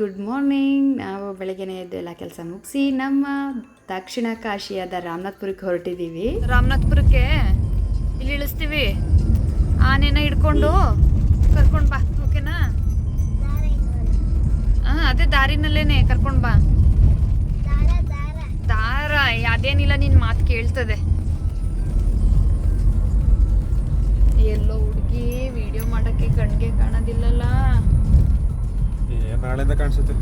Good morning. ನಾವು ಬೆಳಗ್ಗೆನೇ ಎದ್ದೆಲ್ಲ ಕೆಲಸ ಮುಗಿಸಿ ನಮ್ಮ ದಕ್ಷಿಣ ಕಾಶಿಯಾದ ರಾಮನಾಥ್ಪುರಕ್ಕೆ ಹೊರಟಿದ್ದೀವಿ. ರಾಮನಾಥ್ಪುರಕ್ಕೆ ಇಲ್ಲಿ ಇಳಿಸ್ತೀವಿ. ಆನೆನ ಹಿಡ್ಕೊಂಡು ಕರ್ಕೊಂಡು ಬಾ, ಓಕೆನಾ? ಹಾಂ ಅದೇ ದಾರಿನಲ್ಲೇನೆ ಕರ್ಕೊಂಡು ಬಾ. ದಾರ ಅದೇನಿಲ್ಲ ನಿನ್ನ ಮಾತು ಕೇಳ್ತದೆ. ಎಲ್ಲೋ ಹುಡುಗಿ ವಿಡಿಯೋ ಮಾಡಕ್ಕೆ ಕಣ್ಗೆ ಕಾಣೋದಿಲ್ಲಲ್ಲ. ನಾಳೆಯಿಂದ ಕಾಣಿಸುತ್ತೆ.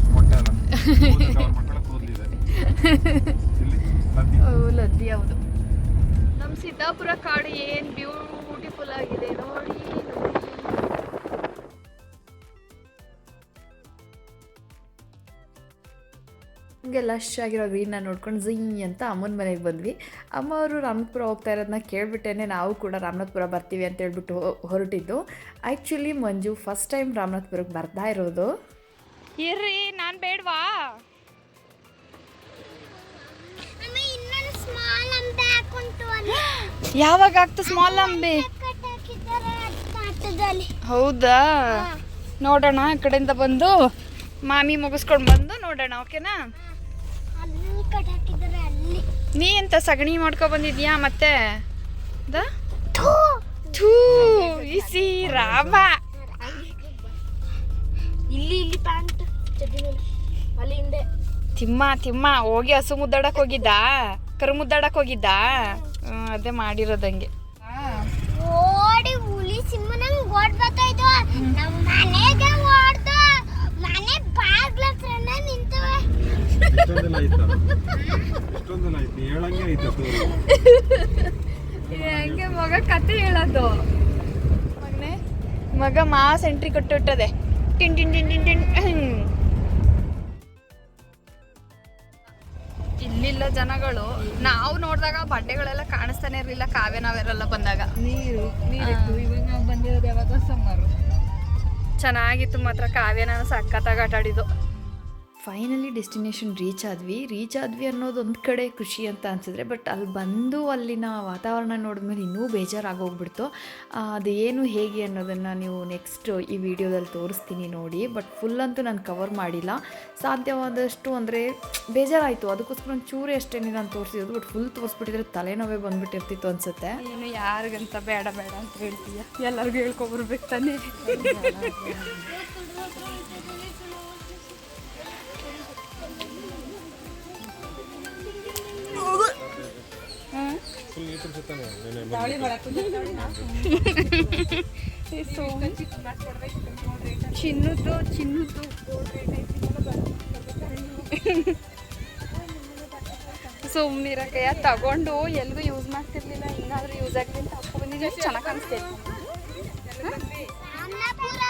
ಲದ್ದಿ. ಹೌದು. ನಮ್ಮ ಸಿದ್ದಾಪುರ ಕಾಡು ಏನು ಬ್ಯೂಟಿಫುಲ್ ಆಗಿದೆ ನೋಡಿ ನೋಡಿ. ಹಂಗೆ ಲಶ್ ಆಗಿರೋ ನಾ ನೋಡ್ಕೊಂಡು ಝೀ ಅಂತ ಅಮ್ಮನ ಮನೆಗೆ ಬಂದ್ವಿ. ಅಮ್ಮ ಅವರು ರಾಮನಾಥ್ಪುರ ಹೋಗ್ತಾ ಇರೋದನ್ನ ಕೇಳ್ಬಿಟ್ಟೇನೆ ನಾವು ಕೂಡ ರಾಮನಾಥ್ಪುರ ಬರ್ತೀವಿ ಅಂತ ಹೇಳ್ಬಿಟ್ಟು ಹೊರಟಿದ್ದು. ಆ್ಯಕ್ಚುಲಿ ಮಂಜು ಫಸ್ಟ್ ಟೈಮ್ ರಾಮನಾಥ್ಪುರಕ್ಕೆ ಬರ್ತಾ ಇರೋದು. ಇರ್ರಿ ನಾನು ಬೇಡವಾ? ಯಾವಾಗ ಆಗ್ತ ಸ್ಮಾಲ್ ಅಂಬೆ ಹೌದಾ? ನೋಡೋಣ ಆ ಕಡೆಯಿಂದ ಬಂದು ಮಾಮಿ ಮುಗಿಸ್ಕೊಂಡು ಬಂದು ನೋಡೋಣ ಓಕೆನಾ? ನೀ ಎಂತ ಸಗಣಿ ಮಾಡ್ಕೊ ಬಂದಿದ್ಯಾ ಮತ್ತೆ? ಇಸಿ ರಾಮ. ತಿಮ್ಮ ತಿಮ್ಮ ಹೋಗಿ ಹಸು ಮುದ್ದಾಡಕ್ ಹೋಗಿದ್ದ? ಕರು ಮುದ್ದಾಡಕ್ ಹೋಗಿದ್ದ? ಅದೇ ಮಾಡಿರೋದಂಗೆ ಓಡಿ ಹುಲಿ ಸಿಂಹ ನಂಗೆ ಓಡ್ ಬರ್ತಾ ನಮ್ಮ ಮನೆಗೆ ಓಡ್ದು? ಮನೆ ಬಾಗ್ಲ ಹತ್ರನೇ ನಿಂತವೆ. ಹಂಗೆ ಮಗ ಕತೆ ಹೇಳೋದು? ಮಗನೇ ಮಗ ಮಾಸ್ ಎಂಟ್ರಿ ಕೊಟ್ಟುಬಿಟ್ಟದೆ ಟಿನ್ ಟಿನ್ ಟಿನ್ ಟಿನ್ ಟಿನ್ ಜನಗಳು ನಾವು ನೋಡಿದಾಗ ಬಂಡೆಗಳೆಲ್ಲ ಕಾಣಿಸ್ತಾನೆ ಇರಲಿಲ್ಲ ಕಾವ್ಯ ನಾವೆಲ್ಲ ಬಂದಾಗ. ನೀರು ನೀರಿತ್ತು ಇವಾಗ ಬಂದಿರೋದು ಯಾವಾಗ ಸಮ್ಮರು ಚೆನ್ನಾಗಿತ್ತು ಮಾತ್ರ ಕಾವ್ಯ ನಾನು ಸಖತ್ತಾಗಿ ಆಟ ಆಡಿದ್ದು ಫೈನಲಿ ಡೆಸ್ಟಿನೇಷನ್ ರೀಚ್ ಆದ್ವಿ. ರೀಚ್ ಆದ್ವಿ ಅನ್ನೋದು ಒಂದು ಕಡೆ ಖುಷಿ ಅಂತ ಅನ್ಸಿದ್ರೆ ಬಟ್ ಅಲ್ಲಿ ಬಂದು ಅಲ್ಲಿನ ವಾತಾವರಣ ನೋಡಿದ್ಮೇಲೆ ಇನ್ನೂ ಬೇಜಾರಾಗೋಗ್ಬಿಡ್ತು. ಅದು ಏನು ಹೇಗೆ ಅನ್ನೋದನ್ನು ನೀವು ನೆಕ್ಸ್ಟ್ ಈ ವಿಡಿಯೋದಲ್ಲಿ ತೋರಿಸ್ತೀನಿ ನೋಡಿ. ಬಟ್ ಫುಲ್ ಅಂತೂ ನಾನು ಕವರ್ ಮಾಡಿಲ್ಲ. ಸಾಧ್ಯವಾದಷ್ಟು ಅಂದರೆ ಬೇಜಾರಾಯಿತು. ಅದಕ್ಕೋಸ್ಕರ ಒಂದು ಚೂರು ಅಷ್ಟೇ ನಾನು ತೋರಿಸಿದ್ದು ಬಟ್ ಫುಲ್ ತೋರಿಸ್ಬಿಟ್ಟಿದ್ರೆ ತಲೆನೋವೇ ಬಂದ್ಬಿಟ್ಟಿರ್ತಿತ್ತು ಅನಿಸುತ್ತೆ. ನೀನು ಯಾರಿಗಂತ ಬೇಡ ಬೇಡ ಅಂತ ಹೇಳ್ತೀಯ? ಎಲ್ಲರಿಗೂ ಹೇಳ್ಕೊಬರ್ಬೇಕು ತಾನೇ. ಚಿನ್ನದ್ದು ಚಿನ್ನದ್ದು. ಸುಮ್ಮನಿರಕಯ್ಯ ತಗೊಂಡು ಎಲ್ಗೂ ಯೂಸ್ ಮಾಡ್ತಿರ್ಲಿಲ್ಲ ಹಿಂಗಾದ್ರೂ ಯೂಸ್ ಆಗಲಿ ಅಂತ ಬಂದಿದ್ದು. ಚೆನ್ನಾಗಿ ರಾಮನಾಥಪುರ.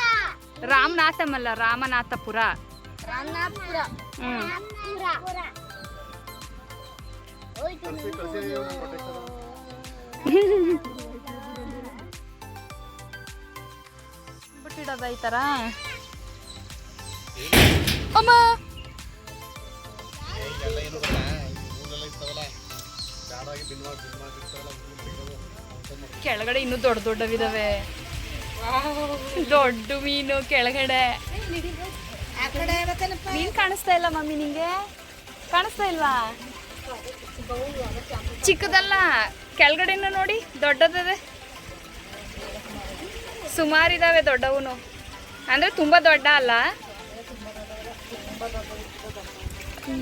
ರಾಮನಾಥಮಲ್ಲ ರಾಮನಾಥಪುರ. ರಾಮನಾಥಪುರ. ಹ್ಮ್. ರಾಮನಾಥಪುರ. ಹೋಯ್ತು ಬಿಟ್ಟಿಡೋದ ಈ ಥರ ಅಮ್ಮ! ಕೆಳಗಡೆ ಇನ್ನೂ ದೊಡ್ಡ ದೊಡ್ಡವಿದಾವೆ. ದೊಡ್ಡ ಮೀನು ಕೆಳಗಡೆ. ಮೀನ್ ಕಾಣಿಸ್ತಾ ಇಲ್ಲ ಮಮ್ಮಿ ನಿಂಗೆ? ಕಾಣಿಸ್ತಾ ಇಲ್ವಾ? ಚಿಕ್ಕದಲ್ಲ. ಕೆಳಗಡೆನೂ ನೋಡಿ, ದೊಡ್ಡದಿದೆ. ಸುಮಾರಿದ್ದಾವೆ ದೊಡ್ಡವನು. ಅಂದ್ರೆ ತುಂಬಾ ದೊಡ್ಡ ಅಲ್ಲ?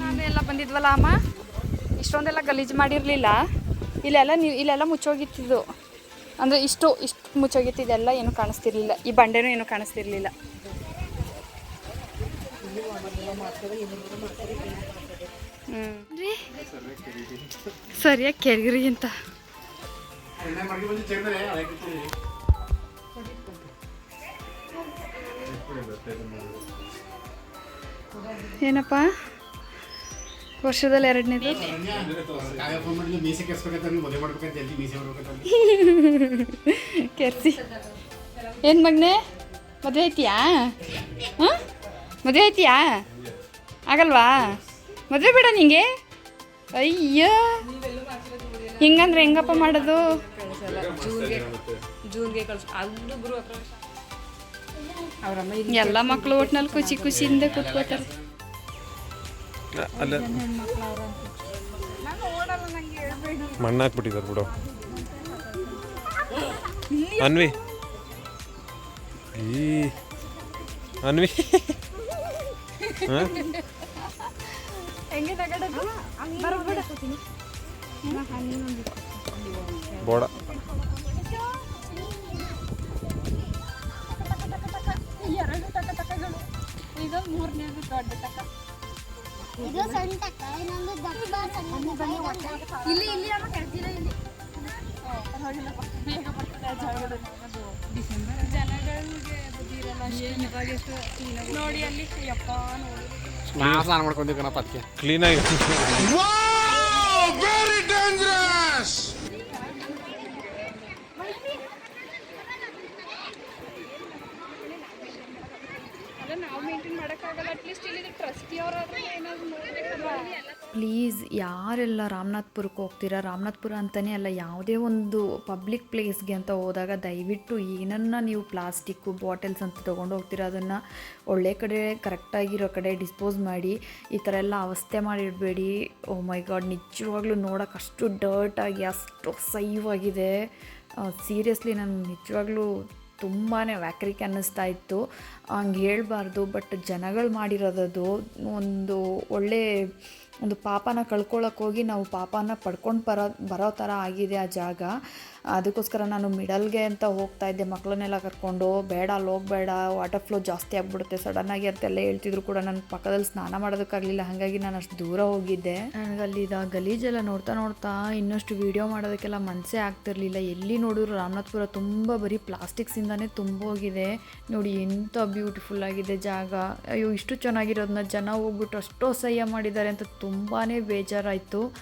ನಾವೆಲ್ಲ ಬಂದಿದ್ವಲ್ಲ ಅಮ್ಮ? ಇಷ್ಟೊಂದೆಲ್ಲ ಗಲೀಜು ಮಾಡಿರಲಿಲ್ಲ. ಇಲ್ಲೆಲ್ಲ ನೀವು ಇಲ್ಲೆಲ್ಲ ಮುಚ್ಚೋಗಿತ್ತಿದ್ದು ಅಂದರೆ ಇಷ್ಟು ಇಷ್ಟು ಮುಚ್ಚೋಗಿತ್ತು. ಇದೆಲ್ಲ ಏನು ಕಾಣಿಸ್ತಿರ್ಲಿಲ್ಲ. ಈ ಬಂಡೆನೂ ಏನು ಕಾಣಿಸ್ತಿರ್ಲಿಲ್ಲ. ಹ್ಞೂ ರೀ ಸರಿಯಾಗಿ ಕೆರ್ಗಿರಿ ಅಂತ. ಏನಪ್ಪ? ವರ್ಷದಲ್ಲಿ ಎರಡನೇದು? ಕೆರ್ಸಿ. ಏನು ಮಗನೆ? ಮದುವೆ ಐತಿಯಾ ಹಾಂ? ಮದುವೆ ಐತಿಯಾ ಆಗಲ್ವಾ? ಮದುವೆ ಬೇಡ ನಿಂಗೆ? ಅಯ್ಯೋ. ಹಿಂಗಂದ್ರೆ ಹೆಂಗಪ್ಪ ಮಾಡೋದು? ಜೂನ್ಗೆ ಜೂನ್ಗೆ ಕಳ್ಸಿ ಅದು ಗೃಹ ಪ್ರವೇಶ ಅವ್ರಮ್ಮ ಎಲ್ಲ ಮಕ್ಕಳು ಒಟ್ನಲ್ಲಿ ಖುಷಿ ಖುಷಿಯಿಂದ ಕೂತ್ಕೋತಾರೆ ಅಲ್ಲ. ಮಣ್ಣು ಹಾಕ್ಬಿಟ್ಟಿದ್ದಾರೆ ಬಿಡು. ಅನ್ವಿ. ಈ. ಅನ್ವಿ. ಹಾಂ? ಬೋಡ. ಇದು ಸಣ್ಣ ಟಕ್ಕ ಇನ್ನೊಂದು ದಪ್ಪ ಸಣ್ಣ ಇಲ್ಲಿ ಇಲ್ಲಿ ನೋಡಿ ಅಲ್ಲಿ ಯಪ್ಪ ನೋಡಿ. ಸ್ನಾನ ಮಾಡ್ಕೊಂತೀವಿ ಕಣಪ್ಪ ಅದಕ್ಕೆ. ಕ್ಲೀನಾಗಿ ಅಲ್ಲ ನಾವು ಮೇಂಟೈನ್ ಮಾಡೋಕ್ಕಾಗಲ್ಲ. ಅಟ್ಲೀಸ್ಟ್ ಇಲ್ಲಿ ಟ್ರಸ್ಟಿ ಅವರಾದ್ರೂ ಏನಾದ್ರು ಪ್ಲೀಸ್ ಯಾರೆಲ್ಲ ರಾಮನಾಥ್ಪುರಕ್ಕೆ ಹೋಗ್ತೀರಾ? ರಾಮನಾಥ್ಪುರ ಅಂತಲೇ ಅಲ್ಲ, ಯಾವುದೇ ಒಂದು ಪಬ್ಲಿಕ್ ಪ್ಲೇಸ್ಗೆ ಅಂತ ಹೋದಾಗ ದಯವಿಟ್ಟು ಏನನ್ನ ನೀವು ಪ್ಲಾಸ್ಟಿಕ್ಕು ಬಾಟಲ್ಸ್ ಅಂತ ತೊಗೊಂಡು ಹೋಗ್ತೀರಾ, ಅದನ್ನು ಒಳ್ಳೆ ಕಡೆ ಕರೆಕ್ಟಾಗಿರೋ ಕಡೆ ಡಿಸ್ಪೋಸ್ ಮಾಡಿ, ಈ ಥರ ಎಲ್ಲ ಅವಸ್ಥೆ ಮಾಡಿಡಬೇಡಿ. ಓ ಮೈ ಗಾಡ್ ನಿಜವಾಗ್ಲೂ ನೋಡೋಕೆ ಅಷ್ಟು ಡರ್ಟಾಗಿ ಅಷ್ಟು ಸೈವಾಗಿದೆ ಸೀರಿಯಸ್ಲಿ ನಾನು ನಿಜವಾಗ್ಲೂ ತುಂಬಾ ವ್ಯಾಕ್ರಿಕ್ ಅನ್ನಿಸ್ತಾ ಇತ್ತು. ಹಂಗೆ ಹೇಳಬಾರ್ದು ಬಟ್ ಜನಗಳು ಮಾಡಿರೋದದು ಒಂದು ಒಳ್ಳೆ ಒಂದು ಪಾಪನ ಕಳ್ಕೊಳ್ಳೋಕ್ಕೋಗಿ ನಾವು ಪಾಪನ ಪಡ್ಕೊಂಡು ಬರೋ ಬರೋ ಥರ ಆಗಿದೆ ಆ ಜಾಗ. ಅದಕ್ಕೋಸ್ಕರ ನಾನು ಮಿಡಲ್ಗೆ ಅಂತ ಹೋಗ್ತಾ ಇದ್ದೆ. ಮಕ್ಕಳನ್ನೆಲ್ಲ ಕರ್ಕೊಂಡು, ಬೇಡ ಅಲ್ಲಿ ಹೋಗಬೇಡ ವಾಟರ್ ಫ್ಲೋ ಜಾಸ್ತಿ ಆಗಿಬಿಡುತ್ತೆ. ಸಡನ್ನಾಗಿ ಅಂತೆಲ್ಲ ಹೇಳ್ತಿದ್ರು ಕೂಡ ನನ್ನ ಪಕ್ಕದಲ್ಲಿ ಸ್ನಾನ ಮಾಡೋದಕ್ಕಾಗಲಿಲ್ಲ. ಹಾಗಾಗಿ ನಾನು ಅಷ್ಟು ದೂರ ಹೋಗಿದ್ದೆ. ನನಗೆ ಅಲ್ಲಿ ಇದು ಗಲೀಜೆಲ್ಲ ನೋಡ್ತಾ ನೋಡ್ತಾ ಇನ್ನಷ್ಟು ವಿಡಿಯೋ ಮಾಡೋದಕ್ಕೆಲ್ಲ ಮನಸ್ಸೇ ಆಗ್ತಿರ್ಲಿಲ್ಲ. ಎಲ್ಲಿ ನೋಡಿದ್ರು ರಾಮನಾಥ್ಪುರ ತುಂಬ ಬರೀ ಪ್ಲಾಸ್ಟಿಕ್ಸಿಂದನೇ ತುಂಬೋಗಿದೆ. ನೋಡಿ ಎಂಥ ಬ್ಯೂಟಿಫುಲ್ ಆಗಿದೆ ಜಾಗ. ಅಯ್ಯೋ, ಇಷ್ಟು ಚೆನ್ನಾಗಿರೋದನ್ನ ಜನ ಹೋಗ್ಬಿಟ್ಟು ಅಷ್ಟು ಅಸಹ್ಯ ಮಾಡಿದ್ದಾರೆ ಅಂತ ತುಂಬಾ ಬೇಜಾರಾಯಿತು.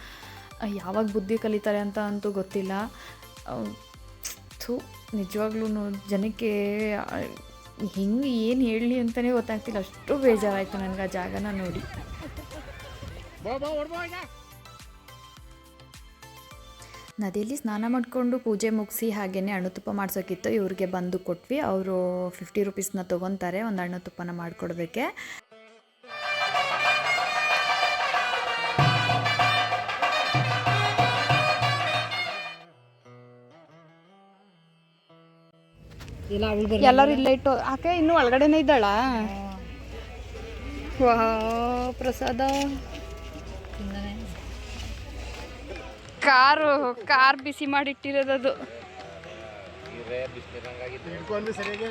ಯಾವಾಗ ಬುದ್ಧಿ ಕಲಿತಾರೆ ಅಂತ ಅಂತೂ ಗೊತ್ತಿಲ್ಲ. ಥೂ ನಿಜವಾಗ್ಲೂ ಜನಕ್ಕೆ ಹಿಂಗೆ ಏನು ಹೇಳಲಿ ಅಂತಲೇ ಗೊತ್ತಾಗ್ತಿಲ್ಲ. ಅಷ್ಟು ಬೇಜಾರಾಯಿತು ನನಗೆ ಆ ಜಾಗನ ನೋಡಿ. ನದಿಯಲ್ಲಿ ಸ್ನಾನ ಮಾಡಿಕೊಂಡು ಪೂಜೆ ಮುಗಿಸಿ ಹಾಗೆಯೇ ಹಣ್ಣು ತುಪ್ಪ ಮಾಡ್ಸೋಕ್ಕಿತ್ತು ಇವ್ರಿಗೆ ಬಂದು ಕೊಟ್ವಿ. ಅವರು ಫಿಫ್ಟಿ ರುಪೀಸ್ನ ತೊಗೊತಾರೆ. ಒಂದು ಹಣ್ಣು ತುಪ್ಪನ ಮಾಡಿಕೊಡೋದಕ್ಕೆ ಎಲ್ಲರೂ ಇಲ್ಲ ಇಟ್ಟು ಆಕೆ ಇನ್ನು ಒಳಗಡೆನೇ ಇದ್ದಾಳ? ವಾ ಪ್ರಸಾದ. ಕಾರು ಕಾರ್ ಬಿಸಿ ಮಾಡಿ ಇಟ್ಟಿರೋದದು ಸರಿಯಾಗಿ.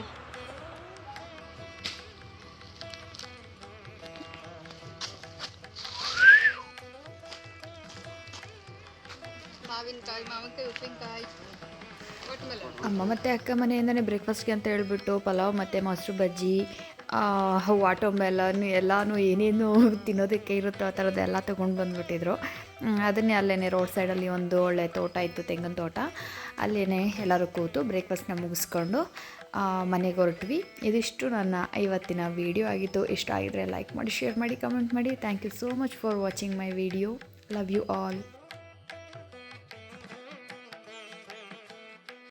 ಮಾವಿನಕಾಯಿ ಮಾವಿನಕಾಯಿ ಉಪ್ಪಿನಕಾಯಿ. ಅಮ್ಮ ಮತ್ತು ಅಕ್ಕ ಮನೆಯಿಂದನೇ ಬ್ರೇಕ್ಫಾಸ್ಟ್ಗೆ ಅಂತ ಹೇಳ್ಬಿಟ್ಟು ಪಲಾವ್ ಮತ್ತು ಮೊಸರು ಬಜ್ಜಿ ವಾಟರ್ ಮೆಲನ್ ಎಲ್ಲನೂ ಏನೇನು ತಿನ್ನೋದಕ್ಕೆ ಇರುತ್ತೋ ಆ ಥರದ್ದೆಲ್ಲ ತೊಗೊಂಡು ಬಂದುಬಿಟ್ಟಿದ್ರು. ಅದನ್ನೇ ಅಲ್ಲೇ ರೋಡ್ ಸೈಡಲ್ಲಿ ಒಂದು ಒಳ್ಳೆ ತೋಟ ಇತ್ತು, ತೆಂಗಿನ ತೋಟ. ಅಲ್ಲೇ ಎಲ್ಲರೂ ಕೂತು ಬ್ರೇಕ್ಫಾಸ್ಟ್ನ ಮುಗಿಸ್ಕೊಂಡು ಮನೆಗೆ ಹೊರಟ್ವಿ. ಇದಿಷ್ಟು ನನ್ನ ಇವತ್ತಿನ ವೀಡಿಯೋ ಆಗಿತ್ತು. ಇಷ್ಟ ಆಗಿದ್ರೆ ಲೈಕ್ ಮಾಡಿ ಶೇರ್ ಮಾಡಿ ಕಮೆಂಟ್ ಮಾಡಿ. Thank you so much for watching my video love you all